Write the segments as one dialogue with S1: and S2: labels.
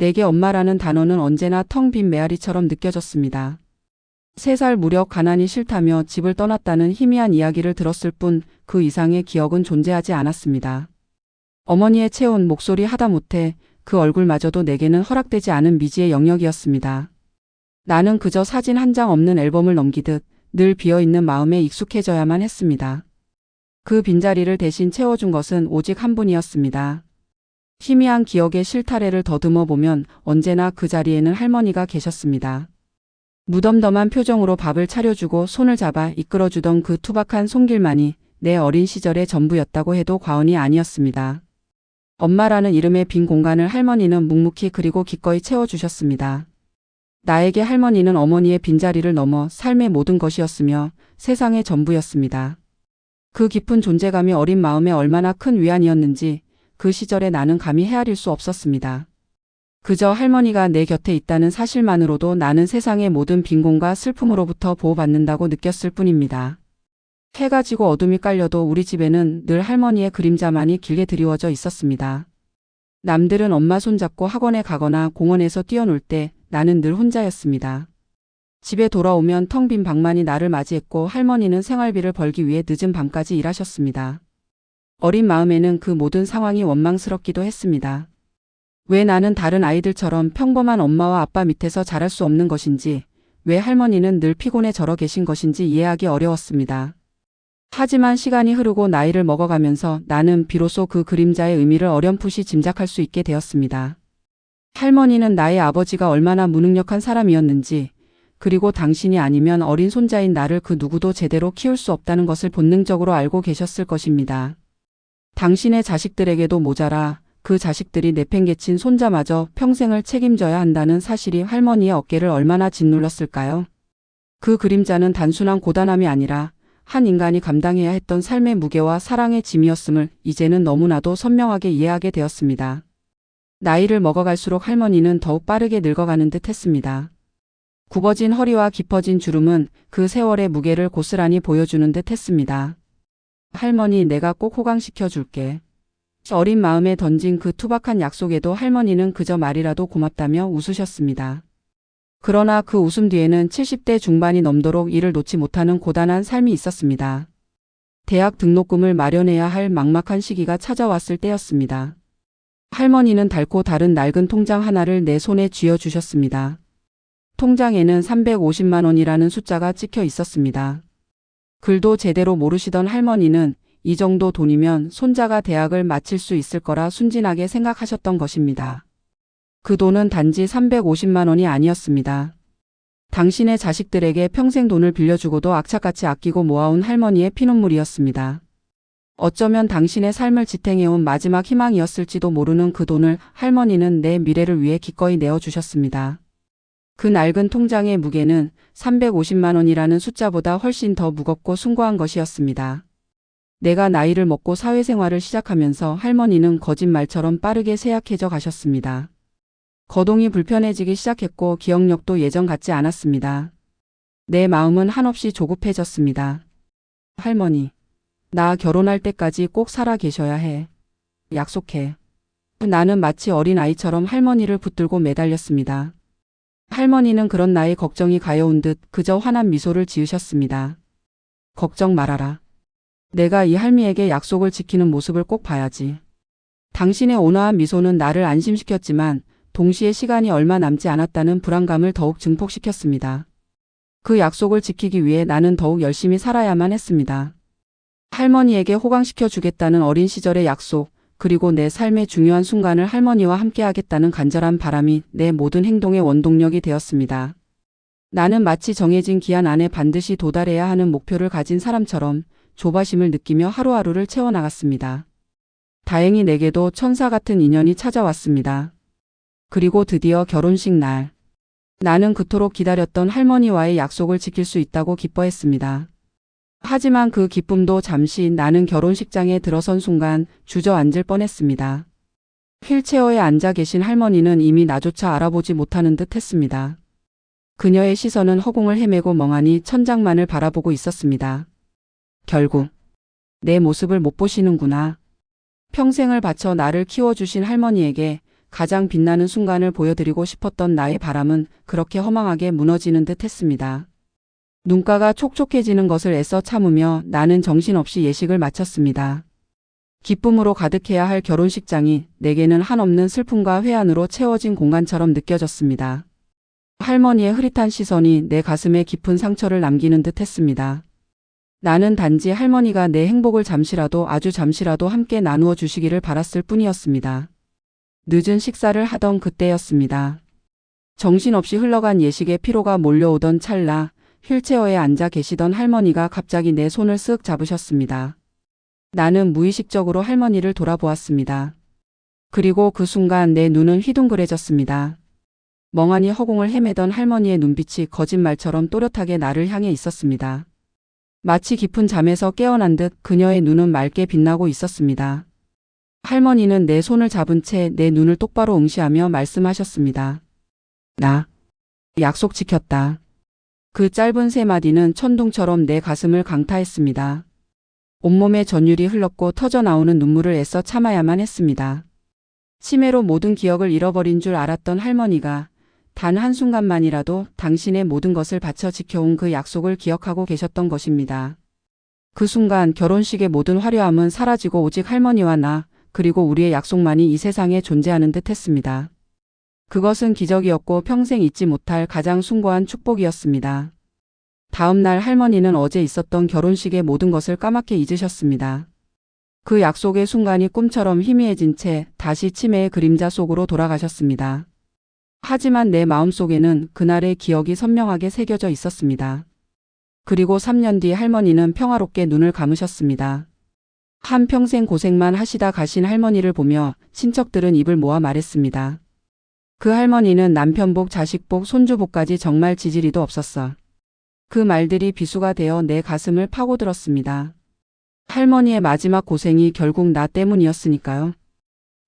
S1: 내게 엄마라는 단어는 언제나 텅 빈 메아리처럼 느껴졌습니다. 세 살 무렵 가난이 싫다며 집을 떠났다는 희미한 이야기를 들었을 뿐 그 이상의 기억은 존재하지 않았습니다. 어머니의 채운 목소리 하다못해 그 얼굴마저도 내게는 허락되지 않은 미지의 영역이었습니다. 나는 그저 사진 한 장 없는 앨범을 넘기듯 늘 비어있는 마음에 익숙해져야만 했습니다. 그 빈자리를 대신 채워준 것은 오직 한 분이었습니다. 희미한 기억의 실타래를 더듬어 보면 언제나 그 자리에는 할머니가 계셨습니다. 무덤덤한 표정으로 밥을 차려주고 손을 잡아 이끌어주던 그 투박한 손길만이 내 어린 시절의 전부였다고 해도 과언이 아니었습니다. 엄마라는 이름의 빈 공간을 할머니는 묵묵히 그리고 기꺼이 채워주셨습니다. 나에게 할머니는 어머니의 빈자리를 넘어 삶의 모든 것이었으며 세상의 전부였습니다. 그 깊은 존재감이 어린 마음에 얼마나 큰 위안이었는지 그 시절에 나는 감히 헤아릴 수 없었습니다. 그저 할머니가 내 곁에 있다는 사실만으로도 나는 세상의 모든 빈곤과 슬픔으로부터 보호받는다고 느꼈을 뿐입니다. 해가 지고 어둠이 깔려도 우리 집에는 늘 할머니의 그림자만이 길게 드리워져 있었습니다. 남들은 엄마 손잡고 학원에 가거나 공원에서 뛰어놀 때 나는 늘 혼자였습니다. 집에 돌아오면 텅 빈 방만이 나를 맞이했고 할머니는 생활비를 벌기 위해 늦은 밤까지 일하셨습니다. 어린 마음에는 그 모든 상황이 원망스럽기도 했습니다. 왜 나는 다른 아이들처럼 평범한 엄마와 아빠 밑에서 자랄 수 없는 것인지, 왜 할머니는 늘 피곤해 절어 계신 것인지 이해하기 어려웠습니다. 하지만 시간이 흐르고 나이를 먹어가면서 나는 비로소 그 그림자의 의미를 어렴풋이 짐작할 수 있게 되었습니다. 할머니는 나의 아버지가 얼마나 무능력한 사람이었는지, 그리고 당신이 아니면 어린 손자인 나를 그 누구도 제대로 키울 수 없다는 것을 본능적으로 알고 계셨을 것입니다. 당신의 자식들에게도 모자라 그 자식들이 내팽개친 손자마저 평생을 책임져야 한다는 사실이 할머니의 어깨를 얼마나 짓눌렀을까요? 그 그림자는 단순한 고단함이 아니라 한 인간이 감당해야 했던 삶의 무게와 사랑의 짐이었음을 이제는 너무나도 선명하게 이해하게 되었습니다. 나이를 먹어갈수록 할머니는 더욱 빠르게 늙어가는 듯 했습니다. 굽어진 허리와 깊어진 주름은 그 세월의 무게를 고스란히 보여주는 듯 했습니다. 할머니 내가 꼭 호강시켜 줄게. 어린 마음에 던진 그 투박한 약속에도 할머니는 그저 말이라도 고맙다며 웃으셨습니다. 그러나 그 웃음 뒤에는 70대 중반이 넘도록 이를 놓지 못하는 고단한 삶이 있었습니다. 대학 등록금을 마련해야 할 막막한 시기가 찾아왔을 때였습니다. 할머니는 닳고 다른 낡은 통장 하나를 내 손에 쥐어 주셨습니다. 통장에는 350만 원이라는 숫자가 찍혀 있었습니다. 글도 제대로 모르시던 할머니는 이 정도 돈이면 손자가 대학을 마칠 수 있을 거라 순진하게 생각하셨던 것입니다. 그 돈은 단지 350만 원이 아니었습니다. 당신의 자식들에게 평생 돈을 빌려주고도 악착같이 아끼고 모아온 할머니의 피눈물이었습니다. 어쩌면 당신의 삶을 지탱해온 마지막 희망이었을지도 모르는 그 돈을 할머니는 내 미래를 위해 기꺼이 내어주셨습니다. 그 낡은 통장의 무게는 350만 원이라는 숫자보다 훨씬 더 무겁고 숭고한 것이었습니다. 내가 나이를 먹고 사회생활을 시작하면서 할머니는 거짓말처럼 빠르게 쇠약해져 가셨습니다. 거동이 불편해지기 시작했고 기억력도 예전 같지 않았습니다. 내 마음은 한없이 조급해졌습니다. 할머니, 나 결혼할 때까지 꼭 살아 계셔야 해. 약속해. 나는 마치 어린 아이처럼 할머니를 붙들고 매달렸습니다. 할머니는 그런 나의 걱정이 가여운 듯 그저 환한 미소를 지으셨습니다. 걱정 말아라. 내가 이 할미에게 약속을 지키는 모습을 꼭 봐야지. 당신의 온화한 미소는 나를 안심시켰지만 동시에 시간이 얼마 남지 않았다는 불안감을 더욱 증폭시켰습니다. 그 약속을 지키기 위해 나는 더욱 열심히 살아야만 했습니다. 할머니에게 호강시켜 주겠다는 어린 시절의 약속, 그리고 내 삶의 중요한 순간을 할머니와 함께 하겠다는 간절한 바람이 내 모든 행동의 원동력이 되었습니다. 나는 마치 정해진 기한 안에 반드시 도달해야 하는 목표를 가진 사람처럼 조바심을 느끼며 하루하루를 채워나갔습니다. 다행히 내게도 천사 같은 인연이 찾아왔습니다. 그리고 드디어 결혼식 날. 나는 그토록 기다렸던 할머니와의 약속을 지킬 수 있다고 기뻐했습니다. 하지만 그 기쁨도 잠시 나는 결혼식장에 들어선 순간 주저앉을 뻔했습니다. 휠체어에 앉아 계신 할머니는 이미 나조차 알아보지 못하는 듯 했습니다. 그녀의 시선은 허공을 헤매고 멍하니 천장만을 바라보고 있었습니다. 결국 내 모습을 못 보시는구나. 평생을 바쳐 나를 키워주신 할머니에게 가장 빛나는 순간을 보여드리고 싶었던 나의 바람은 그렇게 허망하게 무너지는 듯 했습니다. 눈가가 촉촉해지는 것을 애써 참으며 나는 정신없이 예식을 마쳤습니다. 기쁨으로 가득해야 할 결혼식장이 내게는 한없는 슬픔과 회한으로 채워진 공간처럼 느껴졌습니다. 할머니의 흐릿한 시선이 내 가슴에 깊은 상처를 남기는 듯 했습니다. 나는 단지 할머니가 내 행복을 잠시라도 아주 잠시라도 함께 나누어 주시기를 바랐을 뿐이었습니다. 늦은 식사를 하던 그때였습니다. 정신없이 흘러간 예식의 피로가 몰려오던 찰나 휠체어에 앉아 계시던 할머니가 갑자기 내 손을 쓱 잡으셨습니다. 나는 무의식적으로 할머니를 돌아보았습니다. 그리고 그 순간 내 눈은 휘둥그레졌습니다. 멍하니 허공을 헤매던 할머니의 눈빛이 거짓말처럼 또렷하게 나를 향해 있었습니다. 마치 깊은 잠에서 깨어난 듯 그녀의 눈은 맑게 빛나고 있었습니다. 할머니는 내 손을 잡은 채 내 눈을 똑바로 응시하며 말씀하셨습니다. 나 약속 지켰다. 그 짧은 세 마디는 천둥처럼 내 가슴을 강타했습니다. 온몸에 전율이 흘렀고 터져 나오는 눈물을 애써 참아야만 했습니다. 치매로 모든 기억을 잃어버린 줄 알았던 할머니가 단 한순간만이라도 당신의 모든 것을 바쳐 지켜온 그 약속을 기억하고 계셨던 것입니다. 그 순간 결혼식의 모든 화려함은 사라지고 오직 할머니와 나, 그리고 우리의 약속만이 이 세상에 존재하는 듯 했습니다. 그것은 기적이었고 평생 잊지 못할 가장 숭고한 축복이었습니다. 다음 날 할머니는 어제 있었던 결혼식의 모든 것을 까맣게 잊으셨습니다. 그 약속의 순간이 꿈처럼 희미해진 채 다시 치매의 그림자 속으로 돌아가셨습니다. 하지만 내 마음속에는 그날의 기억이 선명하게 새겨져 있었습니다. 그리고 3년 뒤 할머니는 평화롭게 눈을 감으셨습니다. 한평생 고생만 하시다 가신 할머니를 보며 친척들은 입을 모아 말했습니다. 그 할머니는 남편복, 자식복, 손주복까지 정말 지지리도 없었어. 그 말들이 비수가 되어 내 가슴을 파고들었습니다. 할머니의 마지막 고생이 결국 나 때문이었으니까요.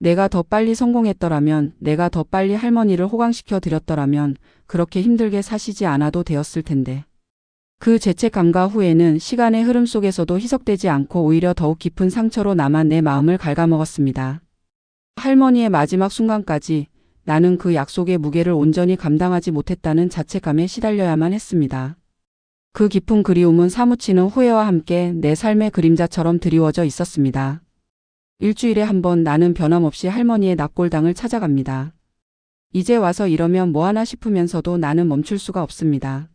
S1: 내가 더 빨리 성공했더라면, 내가 더 빨리 할머니를 호강시켜 드렸더라면, 그렇게 힘들게 사시지 않아도 되었을 텐데. 그 죄책감과 후회는 시간의 흐름 속에서도 희석되지 않고 오히려 더욱 깊은 상처로 남아 내 마음을 갉아먹었습니다. 할머니의 마지막 순간까지 나는 그 약속의 무게를 온전히 감당하지 못했다는 자책감에 시달려야만 했습니다. 그 깊은 그리움은 사무치는 후회와 함께 내 삶의 그림자처럼 드리워져 있었습니다. 일주일에 한 번 나는 변함없이 할머니의 납골당을 찾아갑니다. 이제 와서 이러면 뭐하나 싶으면서도 나는 멈출 수가 없습니다.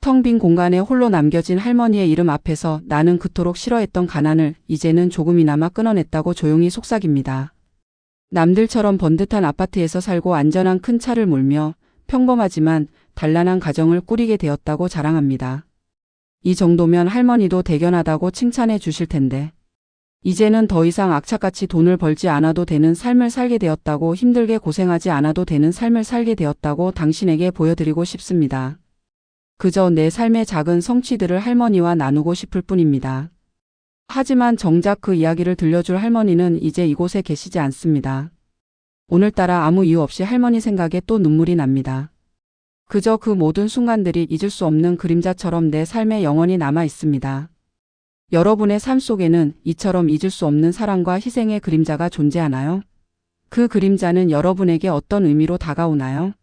S1: 텅 빈 공간에 홀로 남겨진 할머니의 이름 앞에서 나는 그토록 싫어했던 가난을 이제는 조금이나마 끊어냈다고 조용히 속삭입니다. 남들처럼 번듯한 아파트에서 살고 안전한 큰 차를 몰며 평범하지만 단란한 가정을 꾸리게 되었다고 자랑합니다. 이 정도면 할머니도 대견하다고 칭찬해 주실 텐데. 이제는 더 이상 악착같이 돈을 벌지 않아도 되는 삶을 살게 되었다고 힘들게 고생하지 않아도 되는 삶을 살게 되었다고 당신에게 보여드리고 싶습니다. 그저 내 삶의 작은 성취들을 할머니와 나누고 싶을 뿐입니다. 하지만 정작 그 이야기를 들려줄 할머니는 이제 이곳에 계시지 않습니다. 오늘따라 아무 이유 없이 할머니 생각에 또 눈물이 납니다. 그저 그 모든 순간들이 잊을 수 없는 그림자처럼 내 삶에 영원히 남아 있습니다. 여러분의 삶 속에는 이처럼 잊을 수 없는 사랑과 희생의 그림자가 존재하나요? 그 그림자는 여러분에게 어떤 의미로 다가오나요?